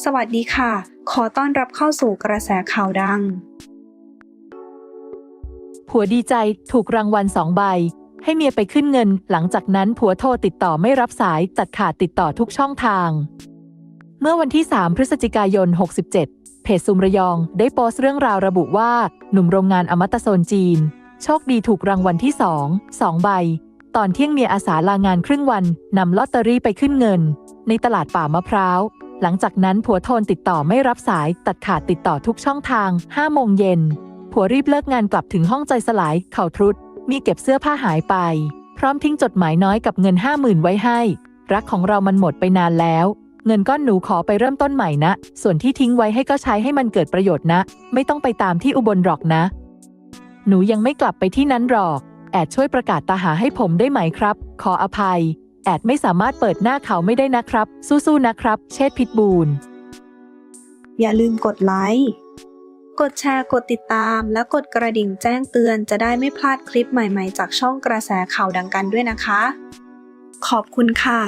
สวัสดีค่ะ ขอต้อนรับเข้าสู่กระแสข่าวดัง ผัวดีใจถูกรางวัลสองใบ ให้เมียไปขึ้นเงิน หลังจากนั้นผัวโทรติดต่อไม่รับสายตัดขาดติดต่อทุกช่องทาง เมื่อวันที่ 3 พฤศจิกายน 67 เพจซุมระยองได้โพสต์เรื่องราวระบุว่า หนุ่มโรงงานอมตะโซนจีน โชคดีถูกรางวัลที่2 2ใบ ตอนเที่ยงเมียอาสาลางานครึ่งวันนำลอตเตอรี่ไปขึ้นเงิน ในตลาดป่ามะพร้าว หลังจากนั้นผัวโทรติดต่อไม่รับสาย ตัดขาดติดต่อทุกช่องทาง5โมงเย็น ผัวรีบเลิกงานกลับถึงห้องใจสลาย เข่าทรุด มีเก็บเสื้อผ้าหายไป พร้อมทิ้งจดหมายน้อยกับเงินห้าหมื่นไว้ให้ รักของเรามันหมดไปนานแล้ว เงินก้อนหนูขอไปเริ่มต้นใหม่นะ ส่วนที่ทิ้งไว้ให้ก็ใช้ให้มันเกิดประโยชน์นะ ไม่ต้องไปตามที่อุบลหรอกนะ หนูยังไม่กลับไปที่นั้นหรอก แอดช่วยประกาศตาหาให้ผมได้ไหมครับ ขออภัย แอดไม่สามารถเปิดหน้าเขาไม่ได้นะครับ สู้ๆนะครับ เชษพิทบูลอย่าลืมกดไลค์ กดแชร์ กดติดตาม และกดกระดิ่งแจ้งเตือนจะได้ไม่พลาดคลิปใหม่ๆ จากช่องกระแสข่าวดังกันด้วยนะคะ ขอบคุณค่ะ